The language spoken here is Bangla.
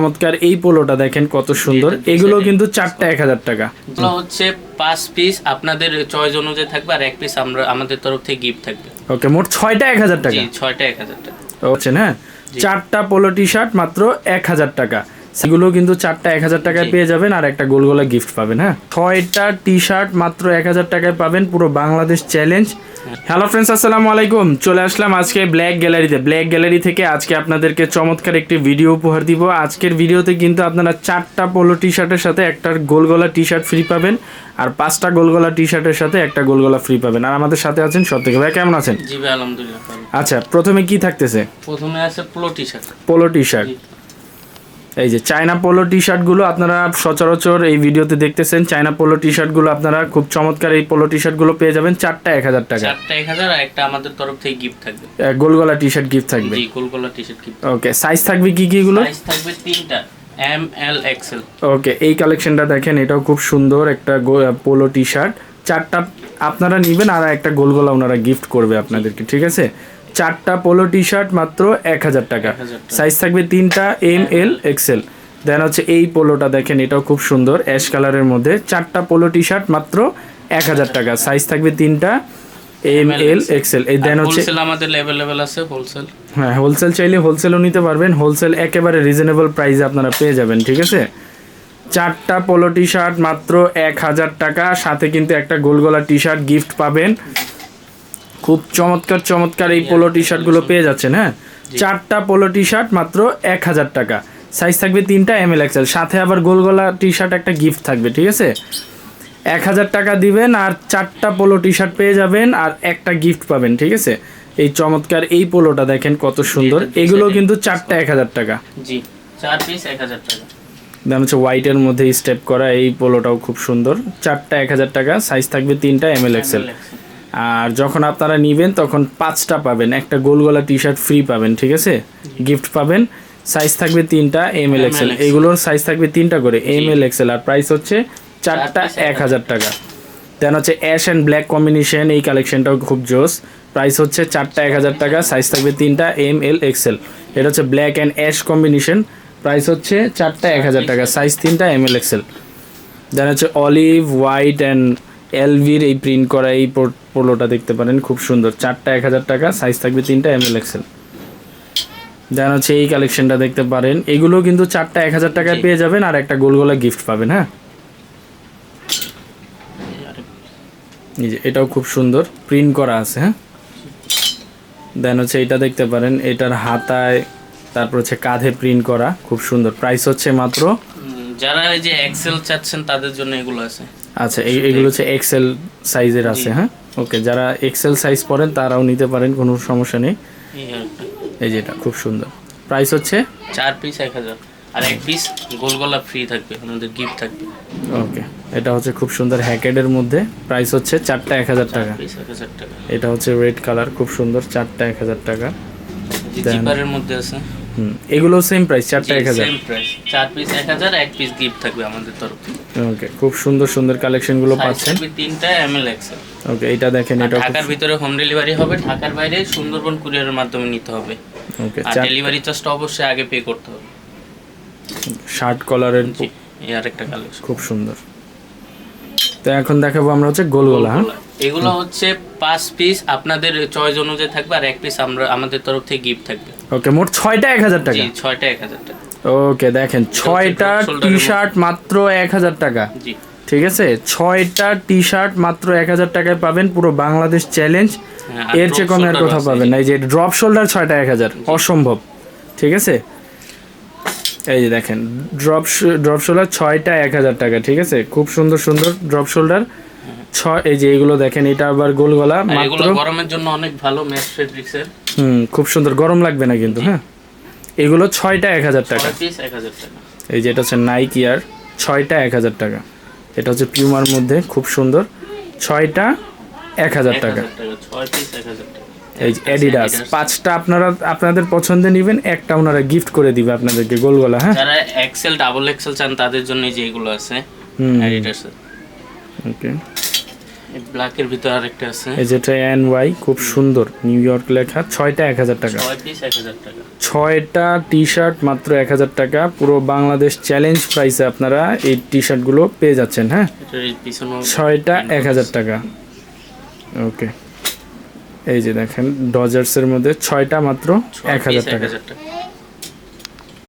চমৎকার এই পোলোটা দেখেন কত সুন্দর। এগুলো কিন্তু চারটা এক হাজার টাকা। হচ্ছে পাঁচ পিস আপনাদের চয়েস অনুযায়ী থাকবে আর এক পিস আমরা আমাদের তরফ থেকে গিফট থাকবে। ওকে মোট ছয়টা এক হাজার টাকা। ছয়টা এক হাজার টাকা। হচ্ছে হ্যাঁ? চারটা পোলো টি শার্ট মাত্র এক হাজার টাকা। সেগুলো কিন্তু চারটা এক হাজার টাকায় পেয়ে যাবেন আর একটা গোলগোলা গিফট পাবেন হ্যাঁ? ছয়টা টি শার্ট মাত্র এক হাজার টাকায় পাবেন পুরো বাংলাদেশ চ্যালেঞ্জ হ্যালো ফ্রেন্ডস আসসালামু আলাইকুম। চলে আসলাম আজকে ব্ল্যাক গ্যালারিতে ব্ল্যাক গ্যালারি থেকে আজকে আপনাদেরকে চমৎকার একটি ভিডিও উপহার দিব। আজকের ভিডিওতে কিন্তু আপনারা চারটা পোলো টি শার্টের সাথে একটা গোলগোলা টি শার্ট ফ্রি পাবেন আর পাঁচটা গোলগোলা টি শার্টের সাথে একটা গোলগোলা ফ্রি পাবেন। আর আমাদের সাথে আছেন থেকে ভাই কেমন আছেন? জি ভাই আলহামদুলিল্লাহ আচ্ছা প্রথমে কি থাকতেছে? প্রথমে আছে polo T shirt polo T shirt. এই যে চায়না পোলো টি শার্টগুলো আপনারা সচরাচর এই ভিডিওতে দেখতেছেন। চায়না পোলো টি শার্টগুলো আপনারা খুব চমৎকার এই পোলো টি শার্টগুলো পেয়ে যাবেন চারটা এক হাজার টাকা। চারটা এক হাজার আর একটা আমাদের তরফ থেকে গিফট থাকবে। গোলগলা টি শার্ট গিফট থাকবে। জি T shirt gift okay size থাকবে কি কি গুলো সাইজ থাকবে তিনটা এম এল এক্সেল ওকে এই কালেকশনটা দেখেন এটাও খুব সুন্দর একটা পোলো টি শার্ট চারটা আপনারা নেবেন আর একটা গোলগোলা ওনারা গিফট করবে আপনাদেরকে ঠিক আছে? চারটা পোলো টি শার্ট মাত্র এক হাজার টাকা। সাইজ থাকবে তিনটা এম এল এক্সেল দেন হচ্ছে এই পোলোটা দেখেন এটাও খুব সুন্দর অ্যাশ কালারের মধ্যে। চারটা পোলো টি শার্ট মাত্র এক হাজার টাকা। সাইজ থাকবে তিনটা এম এল এক্সেল এই দেন হচ্ছে হোলসেল আমাদের অ্যাভেলেবেল আছে হোলসেল হ্যাঁ হোলসেল চাইলে হোলসেলও নিতে পারবেন। হোলসেল একেবারে রিজনেবল প্রাইসে আপনারা পেয়ে যাবেন ঠিক আছে? চারটা পোলো টি শার্ট মাত্র এক হাজার টাকা। সাথে কিন্তু একটা গোলগোলা টি শার্ট গিফট পাবেন। খুব চমৎকার চমৎকার এই পোলো টি শার্টগুলো পেয়ে যাচ্ছেন হ্যাঁ? চারটা পোলো টি শার্ট মাত্র এক হাজার টাকা। সাইজ থাকবে তিনটা এম এল এক্সেল সাথে আবার গোলগোলা টি শার্ট একটা গিফট থাকবে ঠিক আছে? এক হাজার টাকা দিবেন আর চারটা পোলো টি শার্ট পেয়ে যাবেন আর একটা গিফট পাবেন ঠিক আছে? এই চমৎকার এই পোলোটা দেখেন কত সুন্দর। এগুলো কিন্তু চারটা এক হাজার টাকা। জি চার পিস এক হাজার টাকা। দাম হচ্ছে হোয়াইটের মধ্যে স্টেপ করা এই পোলোটাও খুব সুন্দর। চারটা এক হাজার টাকা সাইজ থাকবে তিনটা এম এল এক্সেল আর যখন আপনারা নিবেন তখন পাঁচটা পাবেন। একটা গোলগলা টি শার্ট ফ্রি পাবেন ঠিক আছে? গিফট পাবেন। সাইজ থাকবে তিনটা এম এল এক্সেল এগুলোর সাইজ থাকবে তিনটা করে এম এল এক্সেল আর প্রাইস হচ্ছে চারটা এক হাজার টাকা। দেন হচ্ছে অ্যাশ অ্যান্ড ব্ল্যাক কম্বিনেশন এই কালেকশনটাও খুব জোস। প্রাইস হচ্ছে চারটা এক হাজার টাকা। সাইজ থাকবে তিনটা এম এল এক্সেল এটা হচ্ছে black and ash combination price হচ্ছে চারটা এক হাজার টাকা। সাইজ তিনটা এম এল এক্সেল দেন হচ্ছে অলিভ হোয়াইট অ্যান্ড এলভির এই প্রিন্ট করা এই পোলোটা দেখতে পারেন খুব সুন্দর। চারটা এক হাজার টাকা সাইজ থাকবে তিনটা এম এল এক্সেল দেন হচ্ছে এই কালেকশনটা দেখতে পারেন। এগুলো কিন্তু চারটা এক হাজার টাকায় পেয়ে যাবেন আর একটা গোলগোলা গিফট পাবেন হ্যাঁ? এই যে এটাও খুব সুন্দর। প্রিন্ট করা আছে হ্যাঁ? দেন হচ্ছে এটা দেখতে পারেন এটার হাতায় তারপর হচ্ছে কাঁধে প্রিন্ট করা খুব সুন্দর। প্রাইস হচ্ছে মাত্র যারা এই যে এক্সেল চাচ্ছেন তাদের জন্য এগুলো আছে। আচ্ছা এই এগুলো হচ্ছে এক্সেল সাইজের আছে হ্যাঁ? ওকে যারা এক্সেল সাইজ পড়েন তারাও নিতে পারেন কোনো সমস্যা নেই। এই একটা। এই যে এটা খুব সুন্দর। প্রাইস হচ্ছে? চার পিস এক হাজার। আর এক পিস গোলগোলা ফ্রি থাকবে আমাদের গিফট থাকবে। ওকে এটা হচ্ছে খুব সুন্দর হ্যাকেডের মধ্যে। প্রাইস হচ্ছে চারটা এক হাজার টাকা। এটা হচ্ছে রেড কালার খুব সুন্দর চারটা এক হাজার টাকা। জিপারের মধ্যে আছে। এগুলো সেম প্রাইস চারটা এক হাজার। সেম প্রাইস চার পিস এক হাজার এক পিস গিফট থাকবে আমাদের তরফ। থেকে ওকে খুব সুন্দর সুন্দর কালেকশনগুলো পাচ্ছেন। তিনটা এম এল এক্সেল ওকে এটা দেখেন এটা ঢাকার ভিতরে হোম ডেলিভারি হবে ঢাকার বাইরে সুন্দরবন কুরিয়ারের মাধ্যমে নিতে হবে। ওকে আর ডেলিভারি চার্জটা অবশ্যই আগে পে করতে হবে। শার্ট কলারের এই আরেকটা কালেকশন খুব সুন্দর। তো এখন দেখাবো আমরা হচ্ছে গোলগোলা হ্যাঁ? এগুলো হচ্ছে পাঁচ পিস আপনাদের চয়েস অনুযায়ী থাকবে আর এক পিস আমরা আমাদের তরফ থেকে গিফট থাকবে। ওকে মোট ছয়টা এক হাজার টাকা? জি ছয়টা এক হাজার টাকা। ওকে দেখেন ছয়টা টি শার্ট মাত্র এক হাজার টাকা। জি। ঠিক আছে? ছয়টা টি শার্ট মাত্র এক হাজার টাকায় পাবেন পুরো বাংলাদেশ চ্যালেঞ্জ এর চেয়ে কমে আর কোথাও পাবেন না। এই যে ড্রপ শোল্ডার ছয়টা এক হাজার। অসম্ভব। ঠিক আছে? এই যে দেখেন ড্রপ ড্রপ শোল্ডার ছয়টা এক হাজার টাকা ঠিক আছে? খুব সুন্দর সুন্দর ড্রপ শোল্ডার ছয় এই যে এগুলো দেখেন এটা আবার গোল গলা মাত্র গরমের জন্য অনেক ভালো ম্যাচ ফেব্রিক্সের হুম খুব সুন্দর গরম লাগবে না কিন্তু হ্যাঁ? এগুলো ছয়টা এক হাজার টাকা। এই যে এটা হচ্ছে নাইকি আর ছয়টা এক হাজার টাকা। এটা হচ্ছে পিউমার মধ্যে খুব সুন্দর ছয়টা এক হাজার টাকা। ছয় পিস এক হাজার টাকা। এই যে অ্যাডিডাস পাঁচটা আপনারা আপনাদের পছন্দে নেবেন একটা ওনারা গিফট করে দিবে আপনাদেরকে গোল গোলগোলা হ্যাঁ? যারা এক্সেল ডাবল এক্সেল চান তাদের জন্য যে এগুলো আছে হুম। অ্যাডিডাস ওকে ব্ল্যাকের ভিতর আরেকটা আছে। এই যেটা এন ওয়াই খুব সুন্দর নিউ ইয়র্ক লেখা ছয়টা এক হাজার টাকা। ছয়টা টি শার্ট মাত্র এক হাজার টাকা পুরো বাংলাদেশ চ্যালেঞ্জ প্রাইসে আপনারা এই টি শার্টগুলো পেয়ে যাচ্ছেন হ্যাঁ? ছয়টা এক হাজার টাকা। ওকে এই যে দেখেন ডজার্সের মধ্যে ছয়টা মাত্র এক হাজার টাকা। হাজার টাকা।